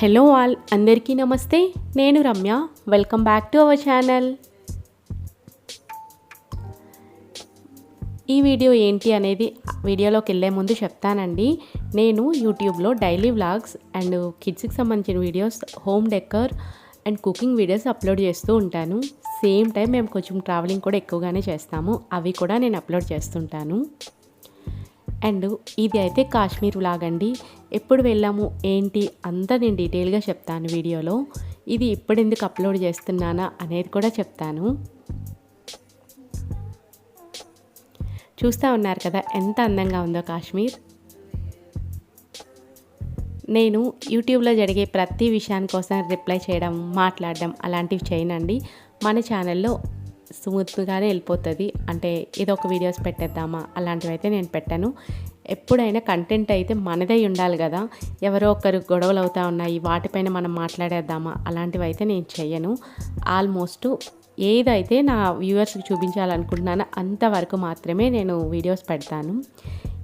Hello all అందరికీ నమస్తే. నేను Ramya. Welcome back to our channel ఈ వీడియో ఏంటి అనేది వీడియోలోకి వెళ్ళే ముందు చెప్తానండి. నేను యూట్యూబ్లో డైలీ వ్లాగ్స్ అండ్ కిడ్స్కి సంబంధించిన videos home decor and cooking videos upload చేస్తూ ఉంటాను. సేమ్ టైం మేము కొంచెం ట్రావెలింగ్ కూడా ఎక్కువగానే చేస్తాము. అవి కూడా నేను అప్లోడ్ చేస్తుంటాను. అండ్ ఇది అయితే కాశ్మీర్ వ్లాగ్ అండి ఎప్పుడు వెళ్ళాము ఏంటి అంతా నేను డీటెయిల్గా చెప్తాను వీడియోలో. ఇది ఇప్పుడు ఎందుకు అప్లోడ్ చేస్తున్నానా అనేది కూడా చెప్తాను. చూస్తూ ఉన్నారు కదా ఎంత అందంగా ఉందో కాశ్మీర్. నేను యూట్యూబ్లో జరిగే ప్రతి విషయాని కోసం రిప్లై చేయడం మాట్లాడడం అలాంటివి చేయనండి. మన ఛానల్లో స్మూత్గానే వెళ్ళిపోతుంది. అంటే ఏదో ఒక వీడియోస్ పెట్టేద్దామా? అలాంటివి అయితే నేను పెట్టాను. ఎప్పుడైనా కంటెంట్ అయితే మనదై ఉండాలి కదా. ఎవరో ఒకరు గొడవలు అవుతా ఉన్నాయి. వాటిపైన మనం మాట్లాడేద్దామా? అలాంటివి అయితే నేను చెయ్యను. ఆల్మోస్ట్ ఏదైతే నా వ్యూవర్స్కి చూపించాలనుకుంటున్నానో అంతవరకు మాత్రమే నేను వీడియోస్ పెడతాను.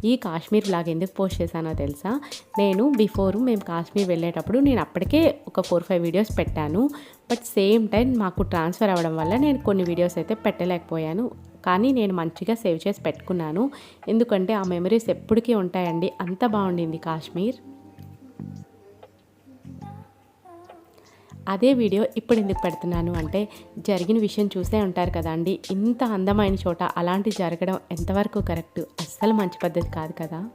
ఈ కాశ్మీర్ బ్లాగ్ ఎందుకు పోస్ట్ చేశానో తెలుసా? నేను బిఫోర్ మేము కాశ్మీర్ వెళ్ళేటప్పుడు నేను అప్పటికే ఒక ఫోర్ ఫైవ్ వీడియోస్ పెట్టాను. బట్ సేమ్ టైం మాకు ట్రాన్స్ఫర్ అవ్వడం వల్ల నేను కొన్ని వీడియోస్ అయితే పెట్టలేకపోయాను. కానీ నేను మంచిగా సేవ్ చేసి పెట్టుకున్నాను. ఎందుకంటే ఆ మెమరీస్ ఎప్పటికీ ఉంటాయండి. అంత బాగుండింది కాశ్మీర్. అదే వీడియో ఇప్పుడు ఎందుకు పెడుతున్నాను అంటే జరిగిన విషయం చూసే ఉంటారు కదా అండి ఇంత అందమైన చోట అలాంటి జరగడం ఎంతవరకు కరెక్ట్? అస్సలు మంచి పద్ధతి కాదు కదా.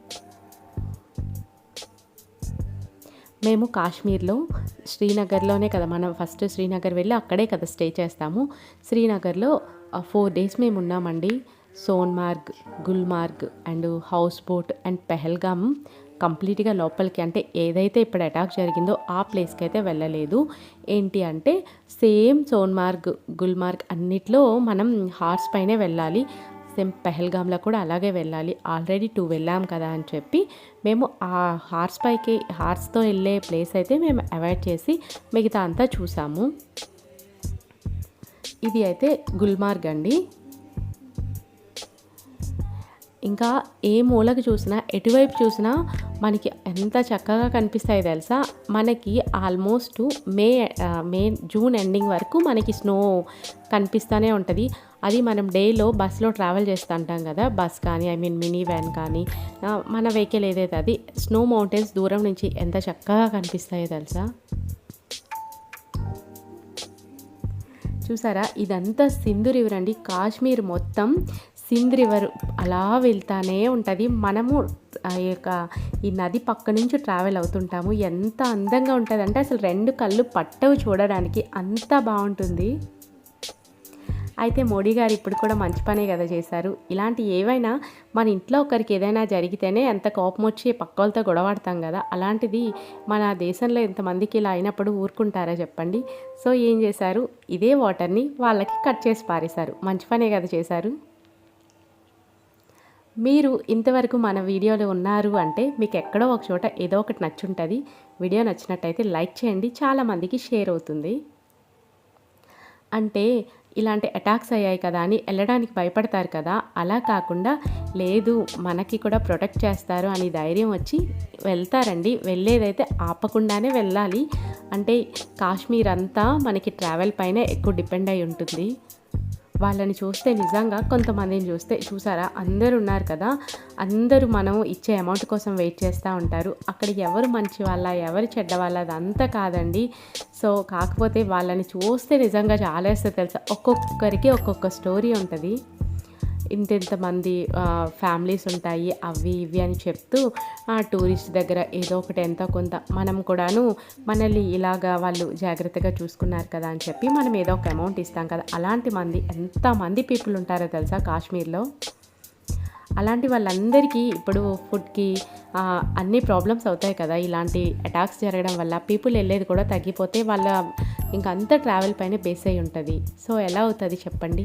మేము కాశ్మీర్లో శ్రీనగర్లోనే కదా మనం ఫస్ట్ శ్రీనగర్ వెళ్ళి అక్కడే కదా స్టే చేస్తాము. శ్రీనగర్లో ఫోర్ డేస్ మేము ఉన్నామండి. Sonmarg Gulmarg and houseboat and Pahalgam కంప్లీట్గా లోపలికి అంటే ఏదైతే ఇప్పుడు అటాక్ జరిగిందో ఆ ప్లేస్కి అయితే వెళ్ళలేదు. ఏంటి అంటే సేమ్ సోన్మార్గ్ గుల్మార్గ్ అన్నిట్లో మనం హార్స్ పైనే వెళ్ళాలి. సేమ్ పెహల్గామ్లో కూడా అలాగే వెళ్ళాలి. ఆల్రెడీ టూ వెళ్ళాం కదా అని చెప్పి మేము ఆ హార్స్ పైకి హార్స్తో వెళ్ళే ప్లేస్ అయితే మేము అవాయిడ్ చేసి మిగతా అంతా చూసాము. ఇది అయితే గుల్మార్గ్ అండి. ఇంకా ఏ మూలకు చూసినా ఎటువైపు చూసినా మనకి ఎంత చక్కగా కనిపిస్తాయి తెలుసా? మనకి almost May May June ending వరకు మనకి స్నో కనిపిస్తూనే ఉంటుంది. అది మనం డేలో బస్సులో ట్రావెల్ చేస్తూ ఉంటాం కదా బస్ కానీ ఐ మీన్ మినీ వ్యాన్ కానీ మన వెహికల్ ఏదైతే అది స్నో మౌంటైన్స్ దూరం నుంచి ఎంత చక్కగా కనిపిస్తాయో తెలుసా? చూసారా? ఇదంతా సింధు రివర్ అండి. కాశ్మీర్ మొత్తం సింధ్ రివర్ అలా వెళ్తానే ఉంటుంది. మనము ఆ యొక్క ఈ నది పక్క నుంచి ట్రావెల్ అవుతుంటాము. ఎంత అందంగా ఉంటుంది అంటే అసలు రెండు కళ్ళు పట్టవు చూడడానికి. అంత బాగుంటుంది. అయితే మోడీ గారు ఇప్పుడు కూడా మంచి పనే కదా చేశారు. ఇలాంటి ఏవైనా మన ఇంట్లో ఒకరికి ఏదైనా జరిగితేనే ఎంత కోపం వచ్చి పక్కలతో గొడవాడతాం కదా అలాంటిది మన దేశంలో ఎంతమందికి ఇలా అయినప్పుడు ఊరుకుంటారా చెప్పండి. సో ఏం చేశారు? ఇదే వాటర్ని వాళ్ళకి కట్ చేసి పారేశారు. మంచి పనే కదా చేశారు. మీరు ఇంతవరకు మన వీడియోలో ఉన్నారు అంటే మీకు ఎక్కడో ఒక చోట ఏదో ఒకటి నచ్చుంటుంది. వీడియో నచ్చినట్టయితే లైక్ చేయండి. చాలామందికి షేర్ అవుతుంది. అంటే ఇలాంటి అటాక్స్ అయ్యాయి కదా అని వెళ్ళడానికి భయపడతారు కదా. అలా కాకుండా లేదు మనకి కూడా ప్రొటెక్ట్ చేస్తారు అని ధైర్యం వచ్చి వెళ్తారండి. వెళ్ళేదైతే ఆపకుండానే వెళ్ళాలి. అంటే కాశ్మీర్ అంతా మనకి ట్రావెల్ పైన ఎక్కువ డిపెండ్ అయి ఉంటుంది. వాళ్ళని చూస్తే నిజంగా కొంతమందిని చూస్తే చూసారా? అందరు ఉన్నారు కదా? అందరూ మనం ఇచ్చే అమౌంట్ కోసం వెయిట్ చేస్తూ ఉంటారు. అక్కడ ఎవరు మంచి వాళ్ళ ఎవరు చెడ్డ వాళ్ళ అదంతా కాదండి. సో కాకపోతే వాళ్ళని చూస్తే నిజంగా చాలా వేస్తే తెలుసా? ఒక్కొక్కరికి ఒక్కొక్క స్టోరీ ఉంటుంది. ఇంతెంతమంది ఫ్యామిలీస్ ఉంటాయి. అవి ఇవి అని చెప్తూ టూరిస్ట్ దగ్గర ఏదో ఒకటి ఎంతో కొంత మనం కూడాను మనల్ని ఇలాగా వాళ్ళు జాగ్రత్తగా చూసుకున్నారు కదా అని చెప్పి మనం ఏదో ఒక అమౌంట్ ఇస్తాం కదా. అలాంటి మంది ఎంతమంది పీపుల్ ఉంటారో తెలుసా కాశ్మీర్లో? అలాంటి వాళ్ళందరికీ ఇప్పుడు ఫుడ్కి అన్ని ప్రాబ్లమ్స్ అవుతాయి కదా. ఇలాంటి అటాక్స్ జరగడం వల్ల పీపుల్ వెళ్ళేది కూడా తగ్గిపోతే వాళ్ళ ఇంకంతా ట్రావెల్ పైన బేస్ అయి ఉంటుంది. సో ఎలా అవుతుంది చెప్పండి?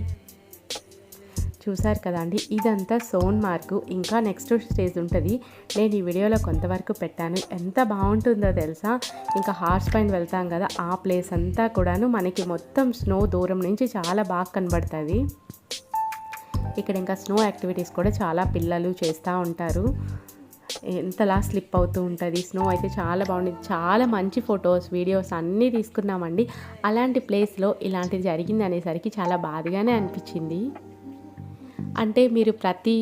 చూసారు కదా అండి. ఇదంతా సోన్ మార్కు. ఇంకా నెక్స్ట్ స్టేజ్ ఉంటుంది. నేను ఈ వీడియోలో కొంతవరకు పెట్టాను. ఎంత బాగుంటుందో తెలుసా? ఇంకా హార్స్ పైన వెళ్తాం కదా ఆ ప్లేస్ అంతా కూడాను మనకి మొత్తం స్నో దూరం నుంచి చాలా బాగా కనబడుతుంది. ఇక్కడ ఇంకా స్నో యాక్టివిటీస్ కూడా చాలా పిల్లలు చేస్తూ ఉంటారు. ఎంతలా స్లిప్ అవుతూ ఉంటుంది. స్నో అయితే చాలా బాగుండేది చాలా మంచి ఫొటోస్ వీడియోస్ అన్నీ తీసుకున్నామండి. అలాంటి ప్లేస్లో ఇలాంటిది జరిగింది అనేసరికి చాలా బాధగానే అనిపించింది. అంటే మీరు ప్రతి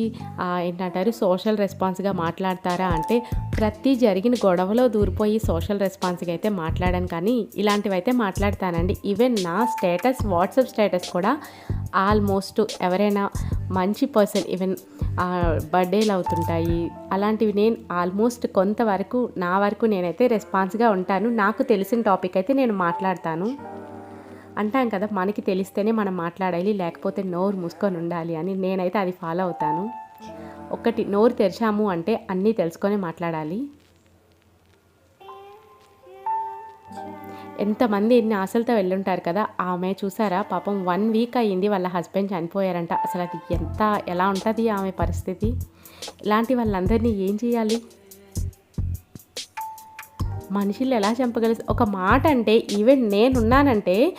ఏంటంటారు సోషల్ రెస్పాన్స్గా మాట్లాడతారా అంటే ప్రతి జరిగిన గొడవలో దూరిపోయి సోషల్ రెస్పాన్స్గా అయితే మాట్లాడాను కానీ ఇలాంటివి అయితే మాట్లాడతానండి. ఈవెన్ నా స్టేటస్ వాట్సాప్ స్టేటస్ కూడా ఆల్మోస్ట్ ఎవరైనా మంచి పర్సన్ ఈవెన్ బర్త్డేలు అవుతుంటాయి. అలాంటివి నేను ఆల్మోస్ట్ కొంతవరకు నా వరకు నేనైతే రెస్పాన్స్గా ఉంటాను. నాకు తెలిసిన టాపిక్ అయితే నేను మాట్లాడతాను. అంటాం కదా మనకి తెలిస్తేనే మనం మాట్లాడాలి లేకపోతే నోరు మూసుకొని ఉండాలి అని నేనైతే అది ఫాలో అవుతాను. ఒకటి నోరు తెరిచాము అంటే అన్నీ తెలుసుకొని మాట్లాడాలి. ఎంతమంది ఎన్ని ఆశలతో వెళ్ళుంటారు కదా ఆమె చూసారా పాపం వన్ వీక్ అయ్యింది వాళ్ళ హస్బెండ్ చనిపోయారంట. అసలు అది ఎంత ఎలా ఉంటుంది ఆమె పరిస్థితి? ఇలాంటి వాళ్ళందరినీ ఏం చేయాలి? మనుషులు ఎలా చంపగలి ఒక మాట అంటే ఈవెన్ నేనున్నానంటే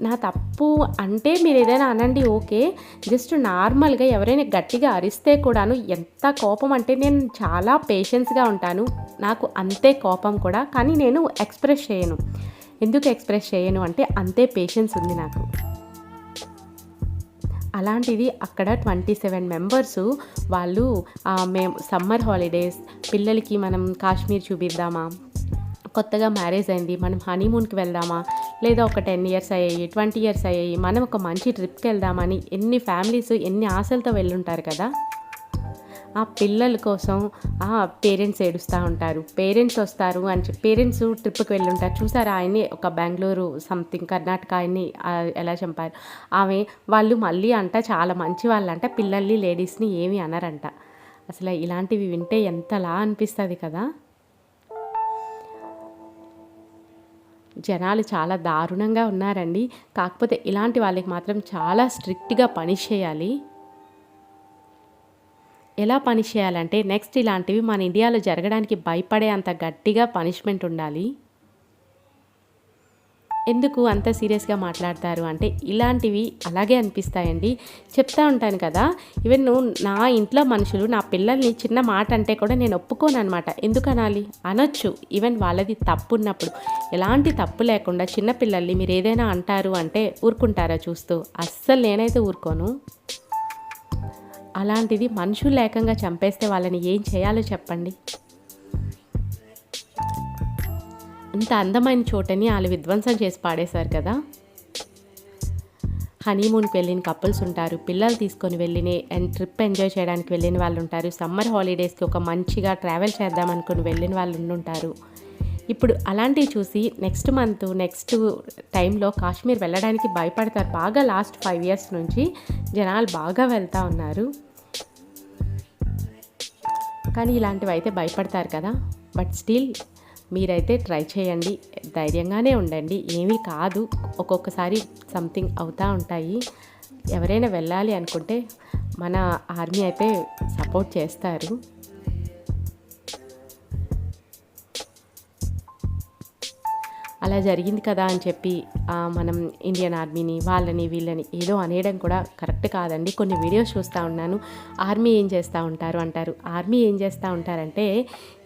నా తప్పు అంటే మీరు ఏదైనా అనండి ఓకే. జస్ట్ నార్మల్గా ఎవరైనా గట్టిగా అరిస్తే కూడాను ఎంత కోపం అంటే నేను చాలా పేషెన్స్గా ఉంటాను. నాకు అంతే కోపం కూడా కానీ నేను ఎక్స్ప్రెస్ చేయను. ఎందుకు ఎక్స్ప్రెస్ చేయను అంటే అంతే పేషెన్స్ ఉంది నాకు. అలాంటిది అక్కడ ట్వంటీ సెవెన్ మెంబర్స్ వాళ్ళు మేము సమ్మర్ హాలిడేస్ పిల్లలకి మనం కాశ్మీర్ చూపిద్దామా కొత్తగా మ్యారేజ్ అయింది మనం హనీమూన్కి వెళ్దామా లేదా ఒక టెన్ ఇయర్స్ అయ్యాయి ట్వంటీ ఇయర్స్ అయ్యాయి మనం ఒక మంచి ట్రిప్కి వెళ్దామని ఎన్ని ఫ్యామిలీస్ ఎన్ని ఆశలతో వెళ్ళుంటారు కదా? ఆ పిల్లల కోసం ఆ పేరెంట్స్ ఏడుస్తూ ఉంటారు. పేరెంట్స్ వస్తారు అని చెప్పి పేరెంట్స్ ట్రిప్కి వెళ్ళుంటారు. చూసారా? ఆయన్ని ఒక బెంగళూరు సంథింగ్ కర్ణాటక ఆయన్ని ఎలా చంపారు? ఆమె వాళ్ళు మళ్ళీ అంట చాలా మంచి వాళ్ళంట పిల్లల్ని లేడీస్ని ఏమీ అనరంట. అసలు ఇలాంటివి వింటే ఎంతలా అనిపిస్తుంది కదా? జనాలు చాలా దారుణంగా ఉన్నారండి. కాకపోతే ఇలాంటి వాళ్ళకి మాత్రం చాలా స్ట్రిక్ట్గా పనిష్ చేయాలి. ఎలా పనిష్ చేయాలంటే నెక్స్ట్ ఇలాంటివి మన ఇండియాలో జరగడానికి భయపడే అంత గట్టిగా పనిష్మెంట్ ఉండాలి. ఎందుకు అంత సీరియస్గా మాట్లాడతారు అంటే ఇలాంటివి అలాగే అనిపిస్తాయండి. చెప్తా ఉంటాను కదా ఈవెన్ నువ్వు నా ఇంట్లో మనుషులు నా పిల్లల్ని చిన్న మాట అంటే కూడా నేను ఒప్పుకోను అనమాట ఎందుకు అనాలి? అనొచ్చు. ఈవెన్ వాళ్ళది తప్పు ఉన్నప్పుడు ఎలాంటి తప్పు లేకుండా చిన్న పిల్లల్ని మీరు ఏదైనా అంటారు అంటే ఊరుకుంటారా చూస్తూ? అస్సలు నేనైతే ఊరుకోను. అలాంటిది మనుషులు లేకంగా చంపేస్తే వాళ్ళని ఏం చేయాలో చెప్పండి. ఇంత అందమైన చోటని వాళ్ళు విధ్వంసం చేసి పాడేశారు కదా. హనీమూన్కి వెళ్ళిన కపుల్స్ ఉంటారు. పిల్లలు తీసుకొని వెళ్ళిన అండ్ ట్రిప్ ఎంజాయ్ చేయడానికి వెళ్ళిన వాళ్ళు ఉంటారు. సమ్మర్ హాలిడేస్కి ఒక మంచిగా ట్రావెల్ చేద్దాం అనుకుని వెళ్ళిన వాళ్ళు ఉండుంటారు ఇప్పుడు అలాంటివి చూసి నెక్స్ట్ మంత్ నెక్స్ట్ టైంలో కాశ్మీర్ వెళ్ళడానికి భయపడతారు. బాగా లాస్ట్ ఫైవ్ ఇయర్స్ నుంచి జనాలు బాగా వెళ్తూ ఉన్నారు. కానీ ఇలాంటివి అయితే భయపడతారు కదా. బట్ స్టిల్ మీరైతే ట్రై చేయండి ధైర్యంగానే ఉండండి. ఏమీ కాదు ఒక్కొక్కసారి సంథింగ్ అవుతూ ఉంటాయి. ఎవరైనా వెళ్ళాలి అనుకుంటే మన ఆర్మీ అయితే సపోర్ట్ చేస్తారు. అలా జరిగింది కదా అని చెప్పి మనం ఇండియన్ ఆర్మీని వాళ్ళని వీళ్ళని ఏదో అనేయడం కూడా కరెక్ట్ కాదండి. కొన్ని వీడియోస్ చూస్తూ ఉన్నాను. ఆర్మీ ఏం చేస్తూ ఉంటారు అంటారు. ఆర్మీ ఏం చేస్తూ ఉంటారంటే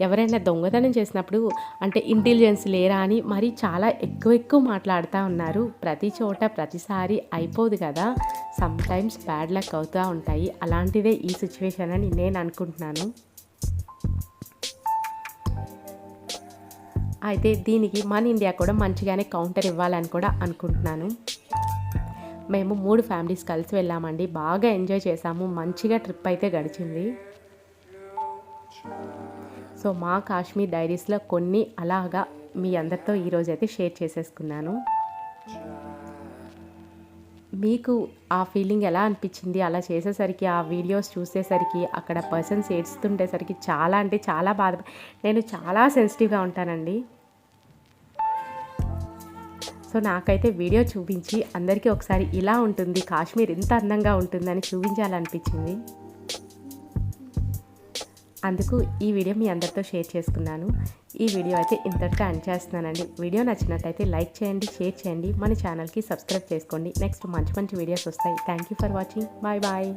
ఎవరైనా దొంగతనం చేసినప్పుడు అంటే ఇంటెలిజెన్స్ లేరా అని మరి చాలా ఎక్కువ ఎక్కువ మాట్లాడుతూ ఉన్నారు. ప్రతి చోట ప్రతిసారి అయిపోదు కదా. సమ్ టైమ్స్ బ్యాడ్ లక్ అవుతూ ఉంటాయి. అలాంటిదే ఈ సిచ్యువేషన్ అని నేను అనుకుంటున్నాను. అయితే దీనికి మన ఇండియా కూడా మంచిగానే కౌంటర్ ఇవ్వాలని కూడా అనుకుంటున్నాను. మేము మూడు ఫ్యామిలీస్ కలిసి వెళ్ళామండి. బాగా ఎంజాయ్ చేసాము మంచిగా ట్రిప్ అయితే గడిచింది. సో మా కాశ్మీర్ డైరీస్లో కొన్ని అలాగా మీ అందరితో ఈరోజు అయితే షేర్ చేసేసుకున్నాను. మీకు ఆ ఫీలింగ్ ఎలా అనిపించింది? అలా చేసేసరికి ఆ వీడియోస్ చూసేసరికి అక్కడ పర్సన్స్ ఏడ్స్తుండేసరికి చాలా అంటే చాలా బాధ. నేను చాలా సెన్సిటివ్గా ఉంటానండి. సో నాకైతే వీడియో చూపించి అందరికీ ఒకసారి ఇలా ఉంటుంది కాశ్మీర్ ఇంత అందంగా ఉంటుందని చూపించాలనిపించింది. అందుకు ఈ వీడియో మీ అందరితో షేర్ చేసుకున్నాను. ఈ వీడియో అయితే ఇంతటితో అండ్ చేస్తున్నానండి. వీడియో నచ్చినట్టయితే లైక్ చేయండి షేర్ చేయండి. మన ఛానల్కి సబ్స్క్రైబ్ చేసుకోండి. నెక్స్ట్ మంచి మంచి వీడియోస్ వస్తాయి. Thank you for watching bye bye